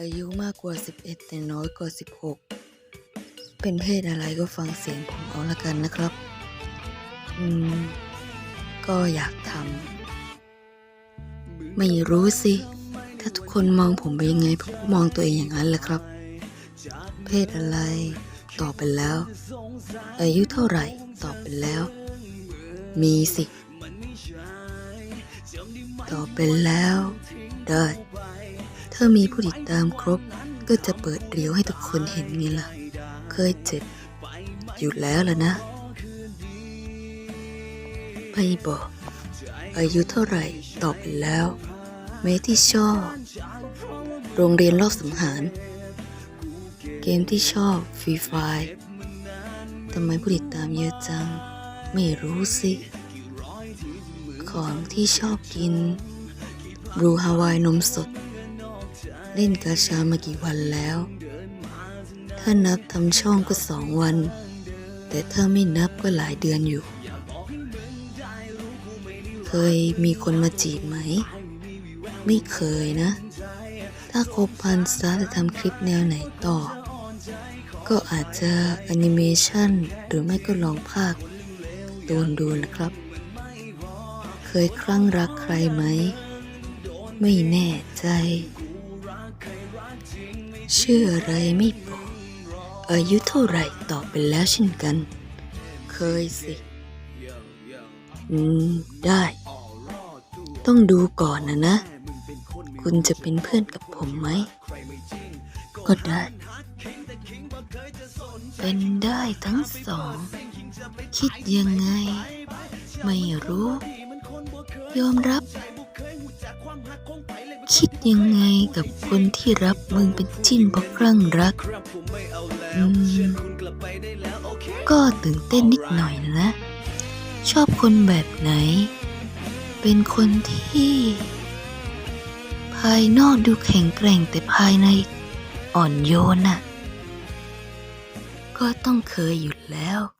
อายุมากกว่า 11 แต่น้อยกว่า 16 เป็นเพศอะไรก็ฟังเสียงผมเอาละกันนะครับ อืม ก็อยากทำ ไม่รู้สิ ถ้าทุกคนมองผมไปยังไง ผมก็มองตัวเองอย่างนั้นแหละครับ เพศอะไร ตอบไปแล้ว อายุเท่าไหร่ ตอบไปแล้ว มีสิ ตอบไปแล้ว ได้ ถ้ามีผู้ติดตามครบ ก็จะเปิดเรียวให้ทุกคนเห็นไงล่ะ เคยเจ็บ อยู่แล้วล่ะนะ ไม่บอก อายุเท่าไหร่ตอบไปแล้ว เมที่ชอบ โรงเรียนรอบสังหาร เกมที่ชอบฟรีไฟทำไมผู้ติดตามเยอะจัง ไม่รู้สิ ของที่ชอบกิน บรูฮาวายนมสด เล่นกาชามากี่วันแล้ว ถ้านับทำช่องก็สองวัน แต่ถ้าไม่นับก็หลายเดือนอยู่ เคยมีคนมาจีบไหม ไม่เคยนะ ถ้าครบพันสตาร์จะทำคลิปแนวไหนต่อ ก็อาจจะแอนิเมชันหรือไม่ก็ลองภาคโดนดูนะครับ เคยคลั่งรักใครไหม ไม่แน่ใจ ชื่ออะไรไม่บอกอายุเท่าไหร่ตอบไปแล้วเช่นกัน เคยสิ อืม ได้ ต้องดูก่อนนะนะ คุณจะเป็นเพื่อนกับผมไหม ก็ได้ เป็นได้ทั้งสอง คิดยังไง ไม่รู้ ยอมรับ คิดยังไงกับคนที่รับมึงเป็นจิ้นเพราะคลั่งรักอืมก็ตื่นเต้นนิดหน่อยนะ ชอบคนแบบไหน เป็นคนที่ ภายนอกดูแข็งแกร่งแต่ภายในอ่อนโยนน่ะ ก็ต้องเคยอยู่แล้ว